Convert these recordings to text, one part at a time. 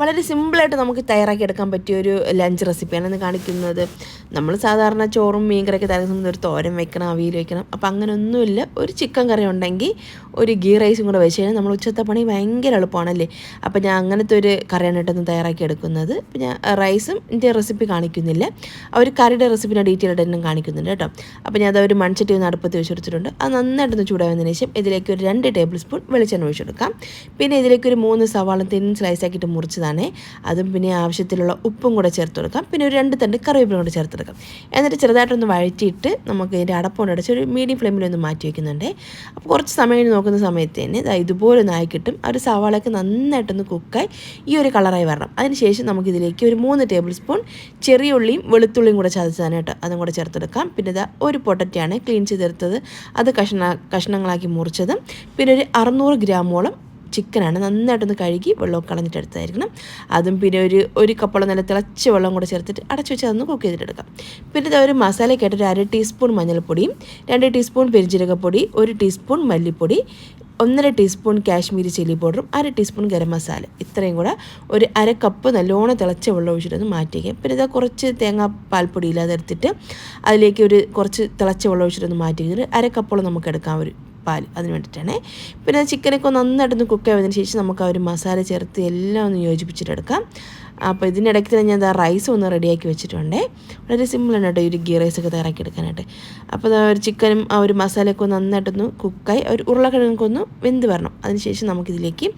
വളരെ സിമ്പിളായിട്ട് നമുക്ക് തയ്യാറാക്കി എടുക്കാൻ പറ്റിയ ഒരു ലഞ്ച് റെസിപ്പിയാണ് ഇന്ന് കാണിക്കുന്നത്. നമ്മൾ സാധാരണ ചോറും മീൻ കറിയൊക്കെ സമയത്ത് ഒരു തോരൻ വെക്കണം അവിയൽ വെക്കണം. അപ്പോൾ അങ്ങനെ ഒന്നുമില്ല ഒരു ചിക്കൻ കറി ഉണ്ടെങ്കിൽ ഒരു ഗീ റൈസും കൂടെ വെച്ച് കഴിഞ്ഞാൽ നമ്മൾ ഉച്ചത്തെ പണി ഭയങ്കര എളുപ്പമാണല്ലേ? അപ്പോൾ ഞാൻ അങ്ങനത്തെ ഒരു കറിയാണ് ഇട്ടൊന്ന് തയ്യാറാക്കി എടുക്കുന്നത്. അപ്പോൾ ഞാൻ റൈസും എന്റെ റെസിപ്പി കാണിക്കുന്നില്ല. ആ ഒരു കറിയുടെ റെസിപ്പിന്റെ ഡീറ്റെയിൽ ആയിട്ട് കാണിക്കുന്നുണ്ട് കേട്ടോ. അപ്പോൾ ഞാൻ അതൊരു മൺചട്ടി ഒന്ന് അടുപ്പത്ത് വെച്ചെടുത്തിട്ടുണ്ട് അത് നന്നായിട്ടൊന്ന് ചൂടാവുന്നതിന് ശേഷം ഇതിലേക്ക് ഒരു രണ്ട് ടേബിൾ സ്പൂൺ വെളിച്ചെണ്ണ ഒഴിച്ചെടുക്കാം പിന്നെ ഇതിലേക്ക് ഒരു മൂന്ന് സവാള സ്ലൈസ് ആക്കിയിട്ട് മുറിച്ചതാണ് അതും പിന്നെ ആവശ്യത്തിലുള്ള ഉപ്പും കൂടെ ചേർത്ത് കൊടുക്കാം. പിന്നെ ഒരു രണ്ട് തണ്ട് കറിവേപ്പിലും കൂടെ ചേർത്ത് കൊടുക്കാം. എന്നിട്ട് ചെറുതായിട്ടൊന്ന് വഴറ്റിയിട്ട് നമുക്ക് ഇതിന്റെ അടപ്പുകൊണ്ട് അടച്ച് ഒരു മീഡിയം ഫ്ലെയിമിലൊന്ന് മാറ്റി വയ്ക്കുന്നുണ്ട് അപ്പോൾ കുറച്ച് സമയം നോക്കുന്ന സമയത്ത് തന്നെ ഇതാ ഇതുപോലെ ഒന്ന് ആയി കിട്ടും. ആ ഒരു സവാളയൊക്കെ നന്നായിട്ടൊന്ന് കുക്കായി ഈ ഒരു കളറായി വരണം. അതിനുശേഷം നമുക്കിതിലേക്ക് ഒരു മൂന്ന് ടേബിൾ സ്പൂൺ ചെറിയ ഉള്ളിയും വെളുത്തുള്ളിയും കൂടെ ചതച്ചതാണ് കേട്ടോ. അതും കൂടെ ചേർത്തെടുക്കാം പിന്നെ ഇതാ ഒരു പൊട്ടറ്റയാണ് ക്ലീൻ ചെയ്തെടുത്തത്. അത് കഷ്ണ കഷ്ണങ്ങളാക്കി മുറിച്ചതും. പിന്നെ ഒരു അറുന്നൂറ് ഗ്രാമോളം ചിക്കനാണ്. നന്നായിട്ടൊന്ന് കഴുകി വെള്ളമൊക്കെ കളഞ്ഞിട്ട് എടുത്തായിരിക്കണം അതും പിന്നെ ഒരു ഒരു കപ്പോളം നല്ല തിളച്ച വെള്ളം കൂടെ ചേർത്തിട്ട് അടച്ചു വെച്ച് അതൊന്ന് കുക്ക് ചെയ്തിട്ടെടുക്കാം. പിന്നെ ഇത് ഒരു മസാലയ്ക്കായിട്ട് ഒരു അര ടീസ്പൂൺ മഞ്ഞൾപ്പൊടിയും രണ്ട് ടീസ്പൂൺ പെരിഞ്ചീരകപ്പൊടി ഒരു ടീസ്പൂൺ മല്ലിപ്പൊടി ഒന്നര ടീസ്പൂൺ കാശ്മീരി ചില്ലി പൗഡറും അര ടീസ്പൂൺ ഗരം മസാല. ഇത്രയും കൂടെ ഒരു അര കപ്പ് നല്ലോണം തിളച്ച വെള്ളം ഒഴിച്ചിട്ടൊന്ന് മാറ്റി വയ്ക്കാം പിന്നെ ഇതാ കുറച്ച് തേങ്ങാ പാൽപ്പൊടി ഇല്ലാതെ അതിലേക്ക് ഒരു കുറച്ച് തിളച്ച വെള്ളം ഒഴിച്ചിട്ടൊന്ന് മാറ്റി അര കപ്പോളം നമുക്ക് എടുക്കാം. ഒരു പാൽ അതിന് വേണ്ടിയിട്ടാണ്. പിന്നെ ചിക്കനൊക്കെ നന്നായിട്ടൊന്ന് കുക്ക് ആയതിനു ശേഷം നമുക്ക് ആ ഒരു മസാല ചേർത്ത് എല്ലാം ഒന്ന് യോജിപ്പിച്ചിട്ടെടുക്കാം. അപ്പോൾ ഇതിനിടയ്ക്ക് തന്നെ ഞാൻ ആ റൈസ് ഒന്ന് റെഡിയാക്കി വെച്ചിട്ടുണ്ട്. വളരെ സിമ്പിൾ ആണ് കേട്ടോ ഈ ഒരു ഗീ റൈസ് ഒക്കെ തയ്യാറാക്കി എടുക്കാനായിട്ട് അപ്പോൾ ഒരു ചിക്കനും ആ ഒരു മസാലയൊക്കെ നന്നായിട്ടൊന്ന് കുക്കായി ഒരു ഉരുളക്കിഴങ്ങൊക്കെ ഒന്ന് വെന്ത് വരണം. അതിനുശേഷം നമുക്കിതിലേക്ക്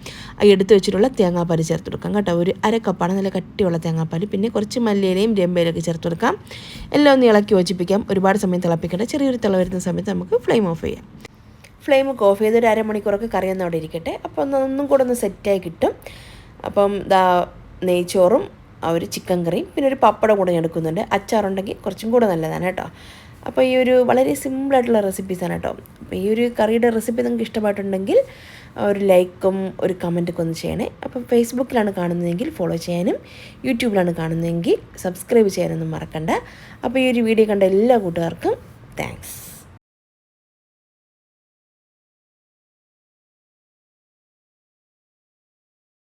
എടുത്ത് വെച്ചിട്ടുള്ള തേങ്ങാപ്പാൽ ചേർത്ത് കൊടുക്കാം കേട്ടോ. ഒരു അര കപ്പാണ് നല്ല കട്ടിയുള്ള തേങ്ങാപ്പാൽ പിന്നെ കുറച്ച് മല്ലിയിലയും രമ്പയിലൊക്കെ ചേർത്ത് കൊടുക്കാം. എല്ലാം ഒന്ന് ഇളക്കി യോജിപ്പിക്കാം. ഒരുപാട് സമയം തിളപ്പിക്കേണ്ട. ചെറിയൊരു തിള വരുന്ന സമയത്ത് നമുക്ക് ഫ്ലെയിം ഓഫ് ചെയ്യാം. ഫ്ലെയിം ഒക്കെ ഓഫ് ചെയ്ത് ഒരു അരമണിക്കൂറൊക്കെ കറി ഒന്ന് അവിടെ ഇരിക്കട്ടെ. അപ്പോൾ ഒന്ന് ഒന്നും കൂടെ ഒന്ന് സെറ്റായി കിട്ടും. അപ്പം ദാ നെയ്ച്ചോറും ഒരു ചിക്കൻ കറിയും പിന്നെ ഒരു പപ്പടം കൂടെ ഞാൻ എടുക്കുന്നുണ്ട്. അച്ചാറുണ്ടെങ്കിൽ കുറച്ചും കൂടെ നല്ലതാണ് കേട്ടോ. അപ്പോൾ ഈ ഒരു വളരെ സിമ്പിളായിട്ടുള്ള റെസിപ്പീസാണ് കേട്ടോ. അപ്പോൾ ഈ ഒരു കറിയുടെ റെസിപ്പി നിങ്ങൾക്ക് ഇഷ്ടമായിട്ടുണ്ടെങ്കിൽ ഒരു ലൈക്കും ഒരു കമന്റൊക്കെ ഒന്ന് ചെയ്യണേ. അപ്പം ഫേസ്ബുക്കിലാണ് കാണുന്നതെങ്കിൽ ഫോളോ ചെയ്യാനും യൂട്യൂബിലാണ് കാണുന്നതെങ്കിൽ സബ്സ്ക്രൈബ് ചെയ്യാനൊന്നും മറക്കണ്ട. അപ്പോൾ ഈ ഒരു വീഡിയോ കണ്ട എല്ലാ കൂട്ടുകാർക്കും താങ്ക്സ്